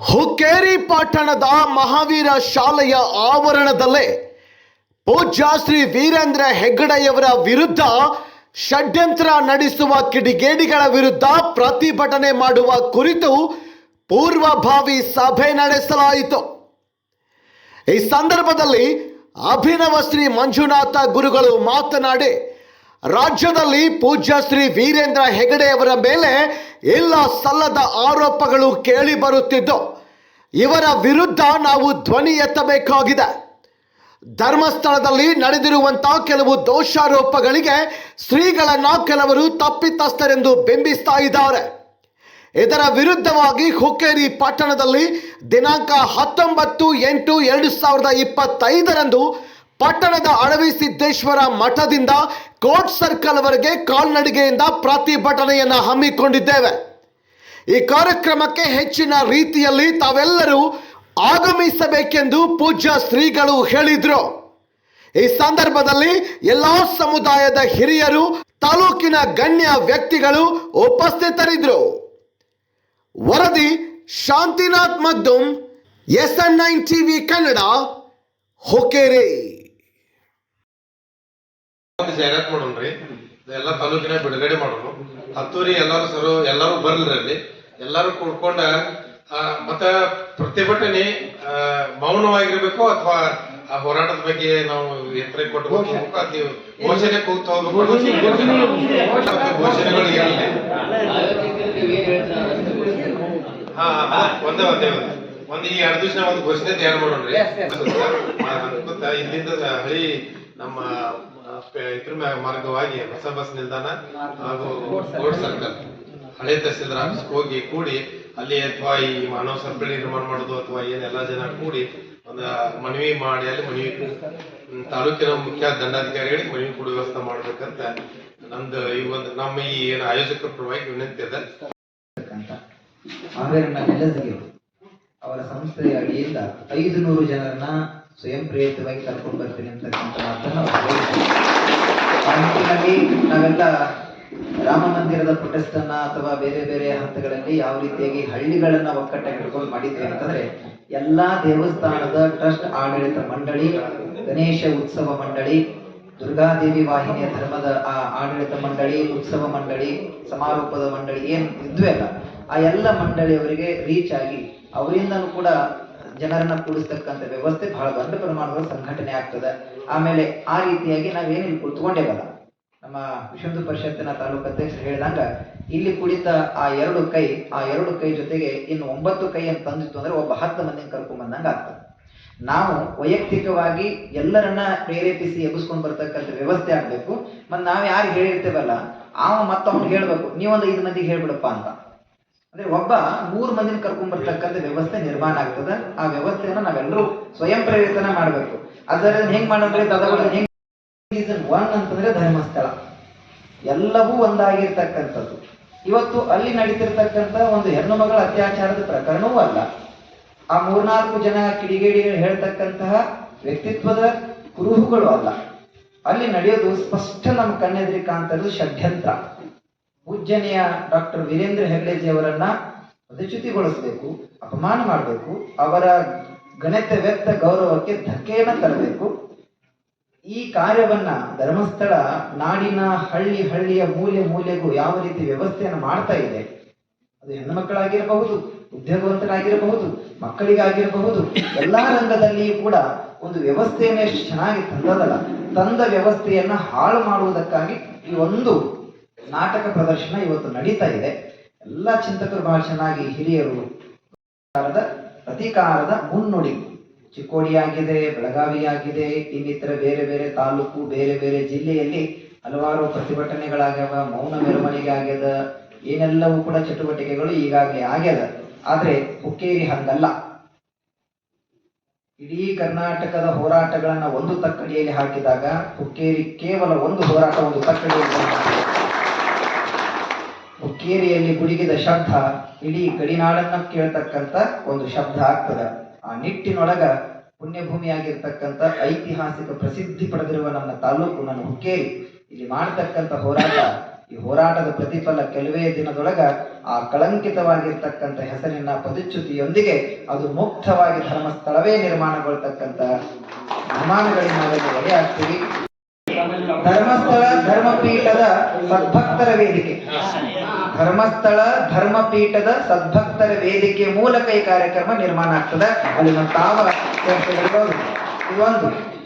ಹುಕ್ಕೇರಿ ಪಟ್ಟಣದ ಮಹಾವೀರ ಶಾಲೆಯ ಆವರಣದಲ್ಲೇ ಪೂಜ್ಯ ಶ್ರೀ ವೀರೇಂದ್ರ ಹೆಗ್ಗಡೆಯವರ ವಿರುದ್ಧ ಷಡ್ಯಂತ್ರ ನಡೆಸುವ ಕಿಡಿಗೇಡಿಗಳ ವಿರುದ್ಧ ಪ್ರತಿಭಟನೆ ಮಾಡುವ ಕುರಿತು ಪೂರ್ವಭಾವಿ ಸಭೆ ನಡೆಸಲಾಯಿತು. ಈ ಸಂದರ್ಭದಲ್ಲಿ ಅಭಿನವ ಶ್ರೀ ಮಂಜುನಾಥ ಗುರುಗಳು ಮಾತನಾಡಿ ರಾಜ್ಯದಲ್ಲಿ ಪೂಜ್ಯ ಶ್ರೀ ವೀರೇಂದ್ರ ಹೆಗಡೆಯವರ ಮೇಲೆ ಎಲ್ಲ ಸಲ್ಲದ ಆರೋಪಗಳು ಕೇಳಿ ಬರುತ್ತಿದ್ದು, ಇವರ ವಿರುದ್ಧ ನಾವು ಧ್ವನಿ ಎತ್ತಬೇಕಾಗಿದೆ. ಧರ್ಮಸ್ಥಳದಲ್ಲಿ ನಡೆದಿರುವಂತಹ ಕೆಲವು ದೋಷಾರೋಪಗಳಿಗೆ ಶ್ರೀಗಳನ್ನ ಕೆಲವರು ತಪ್ಪಿತಸ್ಥರೆಂದು ಬಿಂಬಿಸ್ತಾ ಇದ್ದಾರೆ. ಇದರ ವಿರುದ್ಧವಾಗಿ ಹುಕ್ಕೇರಿ ಪಟ್ಟಣದಲ್ಲಿ ದಿನಾಂಕ ಹತ್ತೊಂಬತ್ತು ಎಂಟು ಎರಡು ಸಾವಿರದ ಇಪ್ಪತ್ತೈದರಂದು ಪಟ್ಟಣದ ಅಳವಿ ಸಿದ್ದೇಶ್ವರ ಮಠದಿಂದ ಕೋಟ್ ಸರ್ಕಲ್ ವರೆಗೆ ಕಾಲ್ನಡಿಗೆಯಿಂದ ಪ್ರತಿಭಟನೆಯನ್ನ ಹಮ್ಮಿಕೊಂಡಿದ್ದೇವೆ. ಈ ಕಾರ್ಯಕ್ರಮಕ್ಕೆ ಹೆಚ್ಚಿನ ರೀತಿಯಲ್ಲಿ ತಾವೆಲ್ಲರೂ ಆಗಮಿಸಬೇಕೆಂದು ಪೂಜ್ಯ ಶ್ರೀಗಳು ಹೇಳಿದ್ರು. ಈ ಸಂದರ್ಭದಲ್ಲಿ ಎಲ್ಲಾ ಸಮುದಾಯದ ಹಿರಿಯರು, ತಾಲೂಕಿನ ಗಣ್ಯ ವ್ಯಕ್ತಿಗಳು ಉಪಸ್ಥಿತರಿದ್ದರು ವರದಿ Shantinath Maddu S N nine TV Kannada, Hukkeri. ಜಾಹೀರಾತ್ ಮಾಡೋಣ್ರಿ. ಎಲ್ಲ ತಾಲೂಕಿನ ಬಿಡುಗಡೆ ಮಾಡೋಣ ಹತ್ತೂರಿ ಎಲ್ಲಾರು ಸರ್ ಎಲ್ಲಾರು ಬರ್ಲ್ರಿ ಅಲ್ಲಿ. ಎಲ್ಲಾರು ಕೂಡ್ಕೊಂಡ ಆ, ಮತ್ತ ಪ್ರತಿಭಟನೆ ಮೌನವಾಗಿರ್ಬೇಕು ಅಥವಾ ಆ ಹೋರಾಟದ ಬಗ್ಗೆ ನಾವು ಎತ್ತರ ಕೊಟ್ಟು ಘೋಷಣೆ. ಕೂಗ್ತಾ ಘೋಷಣೆಗಳು ಇರಲಿ. ಹಾ ಒಂದೇ ಒಂದೇ ಒಂದೇ. ಒಂದ್ ಈ ಎರಡು ದಿವಸ ಒಂದು ಘೋಷಣೆ ತಯಾರು ಮಾಡೋಣ್ರಿ. ಇಲ್ಲಿಂದ ಹಳಿ ನಮ್ಮ ಇದ್ರ ಮಾರ್ಗವಾಗಿ ಹೊಸ ಬಸ್ ನಿಲ್ದಾಣ ಹಾಗೂ ರೋಡ್ ಸರ್ಕಲ್. ಹಳೆ ತಹಸೀಲ್ದಾರ್ ಆಫೀಸ್ಗೆ ಹೋಗಿ ಕೂಡಿ ಅಲ್ಲಿ ಅಥವಾ ಈ ಮಾನವ ಸರಪಳಿ ನಿರ್ಮಾಣ ಮಾಡೋದು ಅಥವಾ ಏನೆಲ್ಲ ಜನ ಕೂಡಿ ಒಂದು ಮನವಿ ಮಾಡಿ ಅಲ್ಲಿ ಮನವಿ ತಾಲೂಕಿನ ಮುಖ್ಯ ದಂಡಾಧಿಕಾರಿಗಳಿಗೆ ಮನವಿ ಕೂಡ ವ್ಯವಸ್ಥೆ ಮಾಡ್ಬೇಕಂತ ನಮ್ದು ಈ ಒಂದು ನಮ್ಮ ಈ ಏನು ಆಯೋಜಕರ ಪರವಾಗಿ ವಿನಂತಿ ಇದೆ ಅಂತ ಅವರ ಸಂಸ್ಥೆಯ ಅಡಿಯಿಂದ ಐದು ನೂರು ಜನರನ್ನ ಸ್ವಯಂ ಪ್ರೇರಿತವಾಗಿ ಕರ್ಕೊಂಡು ಬರ್ತೀನಿ ಅಂತಕ್ಕಂಥ ನಾವೆಲ್ಲ ರಾಮ ಮಂದಿರದ ಪ್ರೊಟೆಸ್ಟ್ ಅಥವಾ ಬೇರೆ ಬೇರೆ ಹಂತಗಳಲ್ಲಿ ಯಾವ ರೀತಿಯಾಗಿ ಹಳ್ಳಿಗಳನ್ನ ಒಕ್ಕಟ್ಟಾಗಿ ಹಿಡ್ಕೊಂಡು ಮಾಡಿದ್ವಿ ಅಂತಂದ್ರೆ ಎಲ್ಲಾ ದೇವಸ್ಥಾನದ ಟ್ರಸ್ಟ್ ಆಡಳಿತ ಮಂಡಳಿ, ಗಣೇಶ ಉತ್ಸವ ಮಂಡಳಿ, ದುರ್ಗಾದೇವಿ ವಾಹಿನಿಯ ಧರ್ಮದ, ಆ, ಆಡಳಿತ ಮಂಡಳಿ, ಉತ್ಸವ ಮಂಡಳಿ, ಸಮಾರೋಪದ ಮಂಡಳಿ ಏನ್ ಇದ್ವೆಲ್ಲ ಆ ಎಲ್ಲ ಮಂಡಳಿಯವರಿಗೆ ರೀಚ್ ಆಗಿ ಅವರಿಂದನೂ ಕೂಡ ಜನರನ್ನ ಕೂಡಿಸ್ತಕ್ಕಂಥ ವ್ಯವಸ್ಥೆ ಬಹಳ ದೊಡ್ಡ ಪ್ರಮಾಣದ ಸಂಘಟನೆ ಆಗ್ತದೆ. ಆಮೇಲೆ ಆ ರೀತಿಯಾಗಿ ನಾವೇನಿಲ್ಲಿ ಕುಳಿತುಕೊಂಡೇವಲ್ಲ ನಮ್ಮ ವಿಶ್ವ ಪರಿಷತ್ತಿನ ತಾಲೂಕು ಅಧ್ಯಕ್ಷರು ಹೇಳಿದಂಗ, ಇಲ್ಲಿ ಕುಳಿತ ಆ ಎರಡು ಕೈ, ಆ ಎರಡು ಕೈ ಜೊತೆಗೆ ಇನ್ನು ಒಂಬತ್ತು ಕೈಯನ್ನು ತಂದಿತ್ತು ಅಂದ್ರೆ ಒಬ್ಬ ಹತ್ತು ಮಂದಿನ ಕರ್ಕೊಂಡ್ ಬಂದಂಗ ಆಗ್ತದೆ. ನಾವು ವೈಯಕ್ತಿಕವಾಗಿ ಎಲ್ಲರನ್ನ ಪ್ರೇರೇಪಿಸಿ ಎಬ್ಬಿಸ್ಕೊಂಡ್ ಬರ್ತಕ್ಕಂಥ ವ್ಯವಸ್ಥೆ ಆಗ್ಬೇಕು. ಮತ್ ನಾವು ಯಾರು ಹೇಳಿರ್ತೇವಲ್ಲ ಅವ ಮತ್ತ ಅವ್ನಿಗೆ ಹೇಳ್ಬೇಕು ನೀವೊಂದು ಐದು ಮಂದಿಗೆ ಹೇಳ್ಬಿಡಪ್ಪ ಅಂತ. ಅಂದ್ರೆ ಒಬ್ಬ ಮೂರ್ ಮಂದಿನ ಕರ್ಕೊಂಡ್ ಬರ್ತಕ್ಕಂಥ ವ್ಯವಸ್ಥೆ ನಿರ್ಮಾಣ ಆಗ್ತದ. ಆ ವ್ಯವಸ್ಥೆಯನ್ನ ನಾವೆಲ್ಲರೂ ಸ್ವಯಂ ಪ್ರೇರಿತನ ಮಾಡಬೇಕು. ಅದರ ಹೆಂಗ್ ದದಗಳು ಹೆಂಗ್ ಸೀಸನ್ ಒನ್ ಅಂತಂದ್ರೆ ಧರ್ಮಸ್ಥಳ. ಎಲ್ಲವೂ ಒಂದಾಗಿರ್ತಕ್ಕಂಥದ್ದು. ಇವತ್ತು ಅಲ್ಲಿ ನಡೀತಿರ್ತಕ್ಕಂಥ ಒಂದು ಹೆಣ್ಣು ಮಗಳ ಅತ್ಯಾಚಾರದ ಪ್ರಕರಣವೂ ಅಲ್ಲ. ಆ ಮೂರ್ನಾಲ್ಕು ಜನ ಕಿಡಿಗೇಡಿಗಳು ಹೇಳ್ತಕ್ಕಂತಹ ವ್ಯಕ್ತಿತ್ವದ ಕುರುಹುಗಳು ಅಲ್ಲ. ಅಲ್ಲಿ ನಡೆಯೋದು ಸ್ಪಷ್ಟ ನಮ್ಮ ಕಣ್ಣೆದ್ರಿ ಕಾಣ್ತಿರೋದು ಷಡ್ಯಂತ್ರ. ಪೂಜ್ಯನೆಯ ಡಾಕ್ಟರ್ ವೀರೇಂದ್ರ ಹೆಗ್ಡೆಜಿಯವರನ್ನ ಅಧಿಚ್ಯುತಿಗೊಳಿಸಬೇಕು ಅಪಮಾನ ಮಾಡಬೇಕು, ಅವರ ಗಣಿತ ವ್ಯಕ್ತ ಗೌರವಕ್ಕೆ ಧಕ್ಕೆಯನ್ನು ತರಬೇಕು ಈ ಕಾರ್ಯವನ್ನ ಧರ್ಮಸ್ಥಳ ನಾಡಿನ ಹಳ್ಳಿ ಹಳ್ಳಿಯ ಮೂಲೆ ಮೂಲೆಗೂ ಯಾವ ರೀತಿ ವ್ಯವಸ್ಥೆಯನ್ನು ಮಾಡ್ತಾ ಇದೆ, ಅದು ಹೆಣ್ಣು ಮಕ್ಕಳಾಗಿರಬಹುದು ಉದ್ಯೋಗವಂತರಾಗಿರಬಹುದು, ಮಕ್ಕಳಿಗಾಗಿರಬಹುದು, ಎಲ್ಲಾ ರಂಗದಲ್ಲಿಯೂ ಕೂಡ ಒಂದು ವ್ಯವಸ್ಥೆಯನ್ನು ಎಷ್ಟು ಚೆನ್ನಾಗಿ ತಂದದಲ್ಲ. ತಂದ ವ್ಯವಸ್ಥೆಯನ್ನ ಹಾಳು ಮಾಡುವುದಕ್ಕಾಗಿ ಈ ಒಂದು ನಾಟಕ ಪ್ರದರ್ಶನ ಇವತ್ತು ನಡೀತಾ ಇದೆ. ಎಲ್ಲ ಚಿಂತಕರು ಬಹಳ ಚೆನ್ನಾಗಿ ಹಿರಿಯರು ಪ್ರತೀಕಾರದ ಮುನ್ನುಡಿ ಚಿಕ್ಕೋಡಿ ಆಗಿದೆ ಬೆಳಗಾವಿ ಆಗಿದೆ ಇನ್ನಿತರ ಬೇರೆ ಬೇರೆ ತಾಲೂಕು, ಬೇರೆ ಬೇರೆ ಜಿಲ್ಲೆಯಲ್ಲಿ ಹಲವಾರು ಪ್ರತಿಭಟನೆಗಳಾಗ್ಯಾವ, ಮೌನ ಮೆರವಣಿಗೆ ಆಗ್ಯದ, ಏನೆಲ್ಲವೂ ಕೂಡ ಚಟುವಟಿಕೆಗಳು ಈಗಾಗಲೇ ಆಗ್ಯದ. ಆದರೆ ಹುಕ್ಕೇರಿ ಹಂಗಲ್ಲ. ಇಡೀ ಕರ್ನಾಟಕದ ಹೋರಾಟಗಳನ್ನ ಒಂದು ತಕ್ಕಡಿಯಲ್ಲಿ ಹಾಕಿದಾಗ ಹುಕ್ಕೇರಿ ಕೇವಲ ಒಂದು ಹೋರಾಟ, ಒಂದು ತಕ್ಕಡಿಯಲ್ಲಿ. ಹುಕ್ಕೇರಿಯಲ್ಲಿ ಗುಡುಗಿದ ಶಬ್ದ ಇಡೀ ಗಡಿನಾಡನ್ನ ಕೇಳ್ತಕ್ಕಂತ ಒಂದು ಶಬ್ದ ಆಗ್ತದ. ಆ ನಿಟ್ಟಿನೊಳಗ ಪುಣ್ಯಭೂಮಿಯಾಗಿರ್ತಕ್ಕಂಥ ಐತಿಹಾಸಿಕ ಪ್ರಸಿದ್ಧಿ ಪಡೆದಿರುವ ನನ್ನ ತಾಲೂಕು ನನ್ನ ಹುಕ್ಕೇರಿ. ಇಲ್ಲಿ ಮಾಡ್ತಕ್ಕಂಥ ಹೋರಾಟ, ಈ ಹೋರಾಟದ ಪ್ರತಿಫಲ ಕೆಲವೇ ದಿನದೊಳಗ ಆ ಕಳಂಕಿತವಾಗಿರ್ತಕ್ಕಂಥ ಹೆಸರಿನ ಪದಚ್ಯುತಿಯೊಂದಿಗೆ ಅದು ಮುಕ್ತವಾಗಿ ಧರ್ಮಸ್ಥಳವೇ ನಿರ್ಮಾಣಗೊಳ್ತಕ್ಕಂಥ ನಿರ್ಮಾಣಗಳಿಗೆ ಒಡೆಯಾಗ್ತೀವಿ. ಧರ್ಮಸ್ಥಳ ಧರ್ಮಪೀಠದ ಸದ್ಭಕ್ತರ ವೇದಿಕೆ. ಧರ್ಮಸ್ಥಳ ಧರ್ಮಪೀಠದ ಸದ್ಭಕ್ತರ ವೇದಿಕೆ ಮೂಲಕ ಈ ಕಾರ್ಯಕ್ರಮ ನಿರ್ಮಾಣ ಆಗ್ತದೆ. ಅಲ್ಲಿ ನಾವು ತಾವ ಇದೊಂದು.